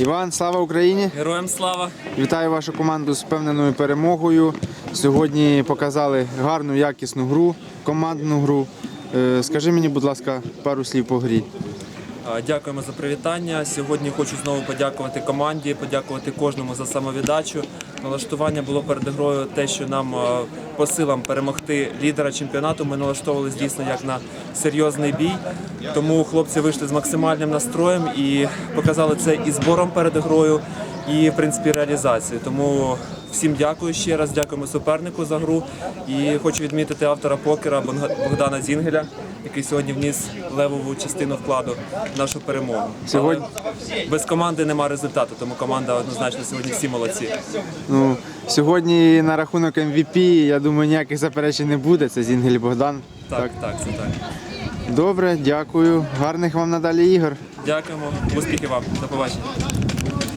Іван, слава Україні! Героям слава! Вітаю вашу команду з впевненою перемогою. Сьогодні показали гарну, якісну гру, командну гру. Е, Скажи мені, будь ласка, пару слів по грі. Дякуємо за привітання. Сьогодні хочу знову подякувати команді, подякувати кожному за самовіддачу. Налаштування було перед грою те, що нам по силам перемогти лідера чемпіонату. Ми налаштовувалися дійсно як на серйозний бій. Тому хлопці вийшли з максимальним настроєм і показали це і збором перед грою, і в принципі реалізацією. Тому всім дякую ще раз. Дякуємо супернику за гру. І хочу відмітити автора покера Богдана Зінгеля, який сьогодні вніс левову частину вкладу в нашу перемогу. Сьогодні- Але без команди нема результату, тому команда однозначно сьогодні всі молодці. Ну, сьогодні на рахунок MVP, я думаю, ніяких заперечень не буде. Це Зінгель Богдан. Так, так, це так. Добре, дякую. Гарних вам надалі ігор. Дякуємо. Успіхів вам. До побачення.